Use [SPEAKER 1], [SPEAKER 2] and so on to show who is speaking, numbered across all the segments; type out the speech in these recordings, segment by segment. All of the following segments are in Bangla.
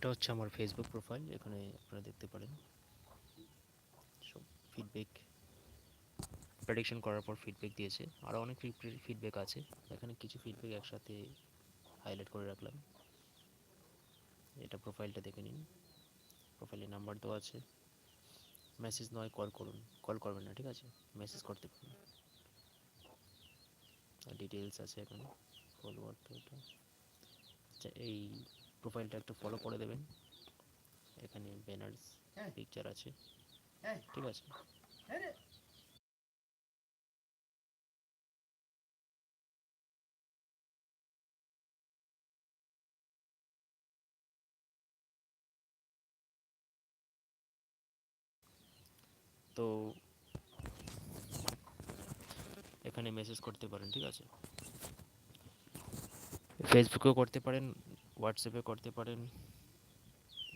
[SPEAKER 1] এটা হচ্ছে আমার ফেসবুক প্রোফাইল এখানে আপনারা দেখতে পারেন। সব ফিডব্যাক প্রেডিকশন করার পর ফিডব্যাক দিয়েছে। আরও অনেক ফিডব্যাক আছে। এখানে কিছু ফিডব্যাক একসাথে হাইলাইট করে রাখলাম। এটা প্রোফাইলটা দেখে নিন। প্রোফাইলে নাম্বার দেওয়া আছে। মেসেজ নয় কল করুন। কল করবেন না, ঠিক আছে? মেসেজ করতে পারেন। ডিটেলস আছে এখানে। ফলোয়ার তো এটা। আচ্ছা এই প্রোফাইলটা একটু ফলো করে দেবেন। এখানে ব্যানার্স পিকচার আছে। ঠিক আছে। তো এখানে মেসেজ করতে পারেন ঠিক আছে? ফেসবুকেও করতে পারেন। হোয়াটসঅ্যাপে করতে পারেন,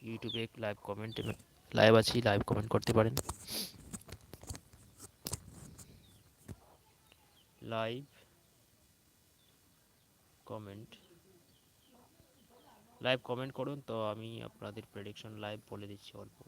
[SPEAKER 1] ইউটিউবে লাইভ কমেন্ট লাইভ আছি লাইভ কমেন্ট করতে পারেন। লাইভ কমেন্ট লাইভ কমেন্ট করুন, তো আমি আপনাদের প্রেডিকশন লাইভ বলে দিচ্ছি অল্প।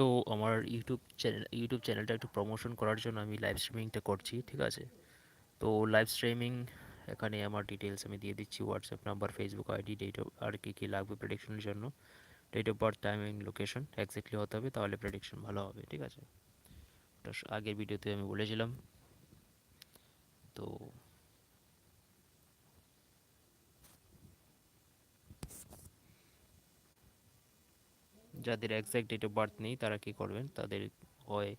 [SPEAKER 1] তো আমার ইউটিউব চ্যানেল ইউটিউব চ্যানেলটা একটু প্রমোশন করার জন্য আমি লাইভ স্ট্রিমিংটা করছি, ঠিক আছে? তো লাইভ স্ট্রিমিং এখানে আমার ডিটেলস আমি দিয়ে দিচ্ছি WhatsApp number Facebook ID date আর কী কী লাগবে প্রেডিকশনের জন্য। Date of birth timing location exactly হতে হবে, তাহলে প্রেডিকশন ভালো হবে, ঠিক আছে? ওটা আগের ভিডিওতে আমি বলেছিলাম। তো যাদের এক্স্যাক্ট ডেট অফ বার্থ নেই, তারা কী করবেন? তাদের হয়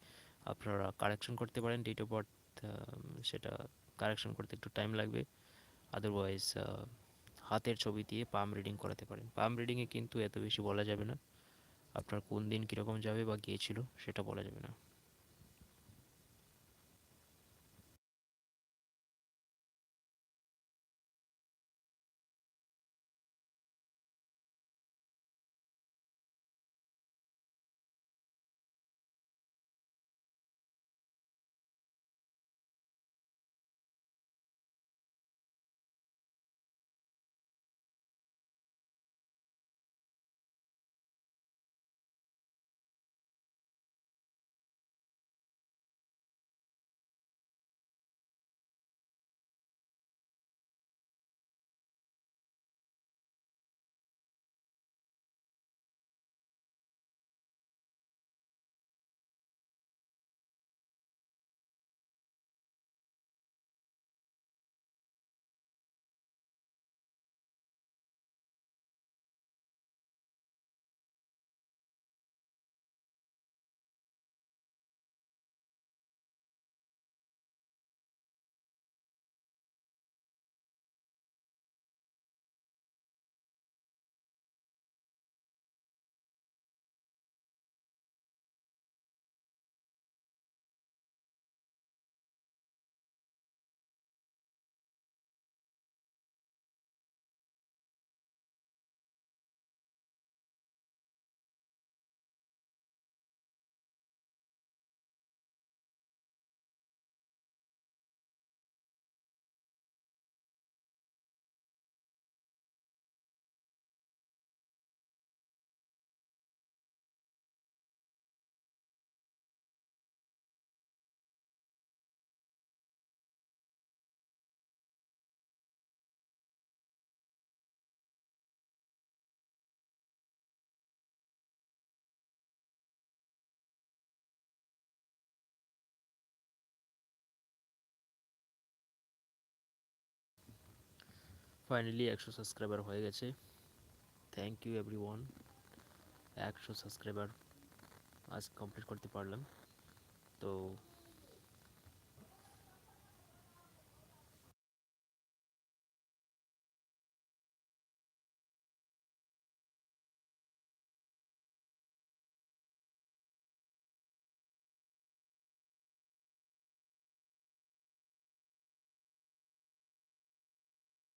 [SPEAKER 1] আপনারা কারেকশন করতে পারেন ডেট অফ বার্থ সেটা কারেকশন করতে একটু টাইম লাগবে। আদারওয়াইজ হাতের ছবি দিয়ে পাম রিডিং করাতে পারেন। পাম রিডিংয়ে কিন্তু এত বেশি বলা যাবে না। আপনার কোন দিন কীরকম যাবে বা গিয়েছিল, সেটা বলা যাবে না। ফাইনালি একশো সাবস্ক্রাইবার হয়ে গেছে। থ্যাংক ইউ এভরি ওয়ান একশো সাবস্ক্রাইবার আজ কমপ্লিট করতে পারলাম। তো